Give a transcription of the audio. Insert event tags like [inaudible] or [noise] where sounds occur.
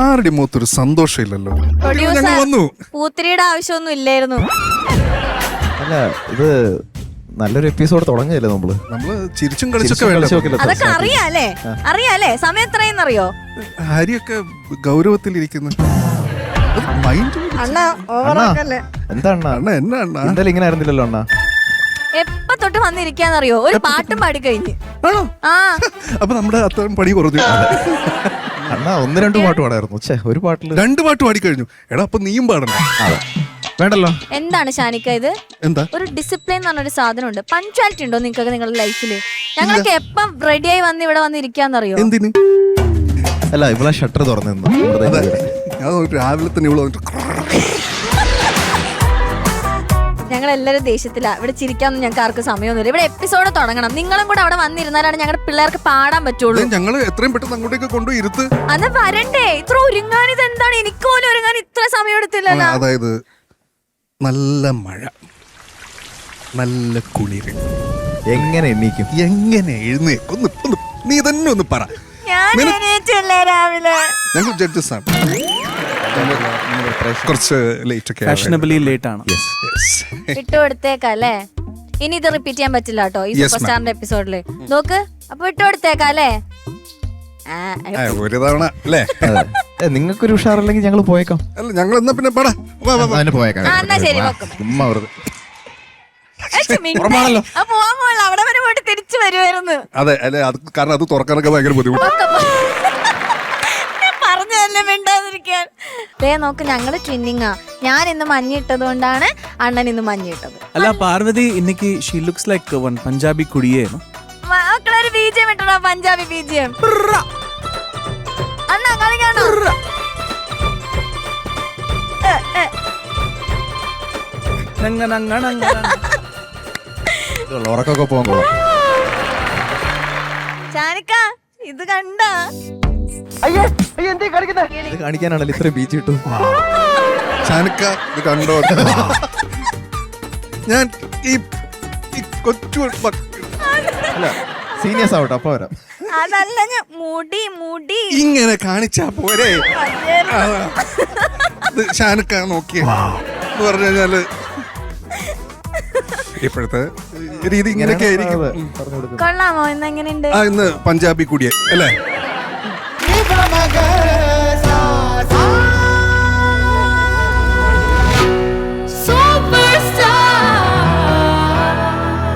ആരുടെ മുഖത്തൊരു സന്തോഷമില്ലല്ലോ? ഞങ്ങൾ വന്നു. പൂത്തിരിയുടെ ആവശ്യമൊന്നും ഇല്ലായിരുന്നു. അല്ല ഇത് നല്ലൊരു എപ്പിസോഡ് തുടങ്ങിയല്ലേ നമ്മൾ? നമ്മൾ ചിരിച്ചും കളിച്ചൊക്കെ വേണ്ട അതൊക്കെ അറിയാലേ അറിയാലേ സമയം എത്രയെന്നറിയോ? ഹരിയൊക്കെ ഗൗരവത്തിലിരിക്കുന്നു. മൈൻഡ് അണ്ണ അണ്ണാ എന്താ അണ്ണാ? അണ്ണ എന്നാ അണ്ണ? ഇന്നലെ ഇങ്ങനെ ആയിരുന്നില്ലല്ലോ അണ്ണാ? എപ്പ തൊട്ട് വന്നിരിക്കാന്നറിയോ? ഒരു പാട്ടും പാടി കഴിഞ്ഞ് ആണോ? ആ. [laughs] അപ്പൊ നമ്മുടെ അത്രയും പണി കുറഞ്ഞു. [laughs] അണ്ണാ ഒന്ന് രണ്ട് പാട്ട് പാടായിരുന്നു. ഛേ ഒരു പാട്ടിൽ രണ്ട് പാട്ട് പാടിക്കഴിഞ്ഞു. എടാ അപ്പൊ നീയും പാടണ്ട അതെ. വേണ്ടല്ലോ? എന്താണ് ഷാനിക്ക ഇത്? എന്താ? ഒരു ഡിസിപ്ലിൻ എന്ന് പറഞ്ഞൊരു സാധനമുണ്ട്. പഞ്ച്വാലിറ്റി ഉണ്ടോ നിങ്ങൾക്ക് നിങ്ങളുടെ ലൈഫിൽ ഞങ്ങൾക്ക് എപ്പം റെഡിയായി വന്ന് ഇവിടെ വന്ന് ഇരിക്കാന്നറിയോ എന്തിന്? അല്ല ഇവളെ ഷട്ടർ തുറന്നു. ഞാൻ നോക്കി രാവിലെ തന്നെ ഇവൾ വന്നിട്ട് ഞങ്ങൾ എല്ലാവരും ദേഷ്യത്തിലാണ് ഇവിടെ ചിരിക്കാനൊന്നും ഞങ്ങൾക്ക് ആർക്കും സമയമൊന്നുമില്ല. ഇവിടെ എപ്പിസോഡ് തുടങ്ങണം. നിങ്ങളും കൂടെ അവിടെ വന്നിരുന്നാലാണ് ഞങ്ങളുടെ പിള്ളേർക്ക് പാടാൻ പറ്റുള്ളൂ. ഞങ്ങൾ എത്രയും പെട്ടെന്ന് അങ്ങോട്ടേക്ക് കൊണ്ടുപോയി ഇരുത്ത്. അന്ന് വരണ്ടേ? ഇത്ര ഒരുങ്ങാൻ ഇത് എന്താണ് എനിക്ക് പോലും ഒരുങ്ങാൻ ഇത്ര സമയം എടുത്തില്ലല്ലോ അതായത് നല്ല മഴ നല്ല കുളിര്. എങ്ങനെ എണ്ണീക്കും എങ്ങനെ എഴുന്നേക്കും? ഒന്ന് ഒന്ന് നീ തന്നെ ഒന്ന് പറ. ഞാൻ എണീറ്റല്ലേ രാവിലെ. ഞങ്ങൾ ജഡ്ജസ് ആണ്. കുറച്ച് ലേറ്റ് ഒക്കെ ഫാഷനബിളി ലേറ്റ് ആണ്. വിട്ടുകൊടുത്തേക്കല്ലേ ഇനി ഇത് റിപ്പീറ്റ് ചെയ്യാൻ പറ്റില്ല കേട്ടോ ഈ Yes, സൂപ്പർ ma'am. സ്റ്റാറിന്റെ എപ്പിസോഡിൽ നോക്ക് അപ്പൊ വിട്ടുകൊടുത്തേക്കല്ലേ ആ, ആ, ഒരു തവണ അല്ലേ? നിങ്ങൾക്കൊരു ഉഷാറില്ലെങ്കിൽ ഞങ്ങൾ പോയേക്കാം. അല്ല ഞങ്ങൾ എന്നാ പിന്നെ പടാ. വാ വാ വാ. അതിന് പോയേക്കാം. ആ, എന്നാ ശരി, വെക്കും. ചുമ്മാ വെറുതെ. അച്ഛ, മിണ്ടേ. ഉറപ്പാണല്ലോ. ആ, പോവാൻ പോകല അവിടെ വരെ പോയിട്ട് തിരിച്ചു വരുമായിരുന്നു അതെ അല്ലെ അത് കാരണം അത് തുറക്കാനൊക്കെ ഭയങ്കര ബുദ്ധിമുട്ട്. പറഞ്ഞതല്ലേ മിണ്ടാതിരിക്കാൻ. ദേ നോക്ക് ഞങ്ങൾ ട്വിന്നിങ്ങാ. ഞാൻ ഇന്ന് മഞ്ഞിട്ടത് കൊണ്ടാണ് അണ്ണൻ ഇന്ന് മഞ്ഞിട്ടത് അല്ല Parvathi ഇന്നിക്ക് she looks like one Punjabi കുടിയേനു. മക്കളൊരു ബീജം ഇട്ടടാ പഞ്ചാബി ബീജം അണ്ണ കളിക്കാണോ. ഉറക്കൊക്കെ ചാനിക്ക ഇത് കണ്ട? ഇത് കാണിക്കാനാണല്ലോ ഇത്രയും ബീച്ച് കിട്ടും ചാനക്ക ഇത് കണ്ടോ? ഞാൻ ഈ ഈ കൊച്ചു അല്ല സീനിയേഴ്സ് ആവട്ടെ അപ്പൊ വരാം. അതല്ല ഞാൻ മുടി മുടി. ഇങ്ങനെ കാണിച്ചാ പോരെ. ഇത് ഷാനക്ക നോക്കിയ എന്ന് പറഞ്ഞു കഴിഞ്ഞാൽ ഇപ്പോഴത്തെ രീതി ഇങ്ങനെയൊക്കെ ആയിരിക്കും. കൊള്ളാമോ? ഇന്ന് എങ്ങനെയുണ്ട്? ആ ഇന്ന് പഞ്ചാബി കുടിയെ അല്ലേ? my girl.